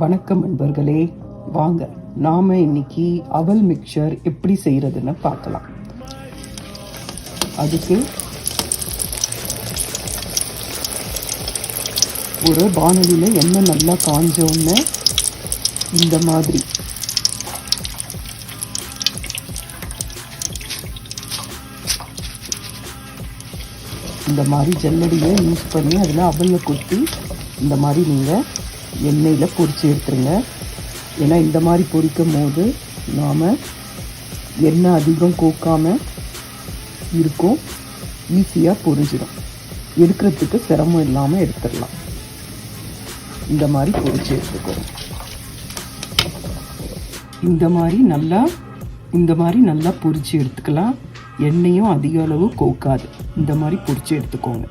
வணக்கம் நண்பர்களே. வாங்க நாம இன்னைக்கு அவல் மிக்சர் எப்படி செய்கிறதுன்னு பார்க்கலாம். அதுக்கு ஒரு வானொலியில் எண்ணெய் நல்லா காஞ்சோன்னு இந்த மாதிரி. இந்த மாதிரி ஜல்லடியை யூஸ் பண்ணி அதில் அவலை கொட்டி இந்த மாதிரி நீங்கள் எண்ணெயில் பொரித்து எடுத்துருங்க. ஏன்னா இந்த மாதிரி பொரிக்கும் போது நாம் எண்ணெய் அதிகம் கோக்காமல் இருக்கும். ஈஸியாக பொரிஞ்சிடும். எடுக்கிறதுக்கு சிரமம் இல்லாமல் எடுத்துடலாம். இந்த மாதிரி பொரித்து எடுத்துக்கிறோம் இந்த மாதிரி நல்லா இந்த மாதிரி நல்லா பொரிச்சு எடுத்துக்கலாம். எண்ணெயும் அதிக அளவு கோக்காது. இந்த மாதிரி பொரித்து எடுத்துக்கோங்க.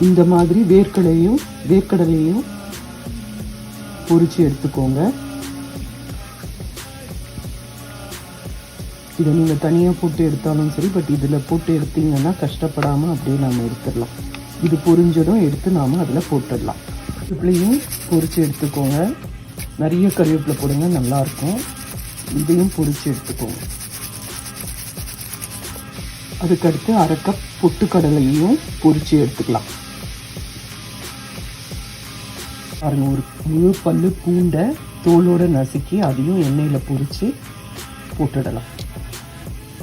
இந்த மாதிரி வேர்க்கடலையும் வேர்க்கடலையும் பொறிச்சு எடுத்துக்கோங்க. இதை நீங்கள் தனியாக போட்டு எடுத்தாலும் சரி பட் இதில் போட்டு எடுத்தீங்கன்னா கஷ்டப்படாமல் அப்படியே நாம் எடுத்துடலாம். இது பொரிஞ்சதும் எடுத்து நாம் அதில் போட்டுடலாம். கருவேப்பிலையும் பொரித்து எடுத்துக்கோங்க. நிறைய கருவேப்பிலை போடுங்க நல்லாயிருக்கும். இதையும் பொரித்து எடுத்துக்கோங்க. அதுக்கடுத்து அரை கப் பொட்டுக்கடலையும் பொரிச்சு எடுத்துக்கலாம். பாருங்க ஒரு முழு பல்லு பூண்டை தோலோட நசுக்கி அதையும் எண்ணெயில் பொரிச்சு போட்டுடலாம்.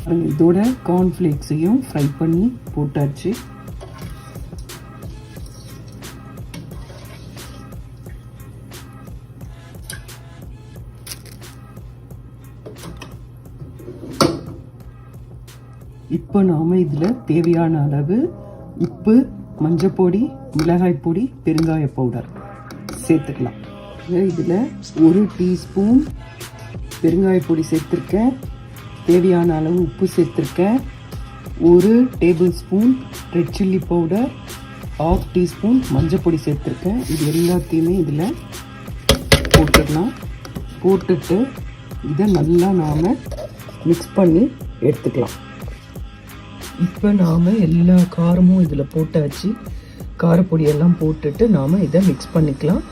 பாருங்க இதோட கார்ன்ஃப்ளேக்ஸையும் ஃப்ரை பண்ணி போட்டாச்சு. இப்போ நாம் இதில் தேவையான அளவு உப்பு மஞ்சப்பொடி மிளகாய் பொடி பெருங்காய பவுடர் சேர்த்துக்கலாம். இதில் ஒரு டீஸ்பூன் பெருங்காய பொடி சேர்த்துருக்கேன். தேவையான அளவு உப்பு சேர்த்துருக்கேன். ஒரு tablespoon red chilli powder half teaspoon மஞ்சப்பொடி சேர்த்துருக்கேன். இது எல்லாத்தையுமே இதில் போட்டுடலாம். போட்டுட்டு இதை நல்லா நாம் மிக்ஸ் பண்ணி எடுத்துக்கலாம். இப்போ நாம் எல்லா காரமும் இதில் போட்டாச்சு காரப்பொடியெல்லாம் போட்டுட்டு நாம் இதை மிக்ஸ் பண்ணிக்கலாம்.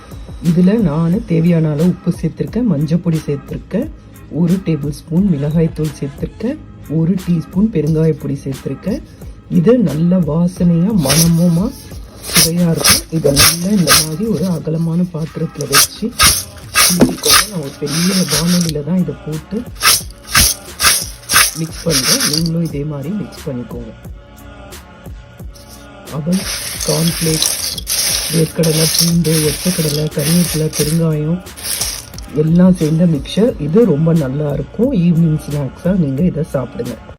இதில் நான் தேவையான அளவு உப்பு சேர்த்துருக்கேன். மஞ்சப்பொடி சேர்த்துருக்கேன். ஒரு டேபிள் ஸ்பூன் மிளகாய்த்தூள் சேர்த்துருக்கேன். ஒரு டீஸ்பூன் பெருங்காயப்பொடி சேர்த்துருக்கேன். இது நல்ல வாசனையாக மனமுமாக சுவையாக இருக்கும். இதை நல்லா இந்த மாதிரி ஒரு அகலமான பாத்திரத்தில் வச்சு செஞ்சுக்கோங்க நான் ஒரு பெரிய வானொலியில் தான் இதை போட்டு மிக்ஸ் பண்ணுறேன் நீங்களும் இதே மாதிரி மிக்ஸ் பண்ணிக்கோங்க. அவல் கார்ன்ஃப்ளேக்ஸ் வேர்க்கடலை பூண்டு ஒச்சக்கடலை கருவேப்பிலை பெருங்காயம் எல்லாம் சேர்ந்த மிக்சர் இது ரொம்ப நல்லா இருக்கும். ஈவினிங் ஸ்நாக்ஸாக நீங்கள் இதை சாப்பிடுங்க.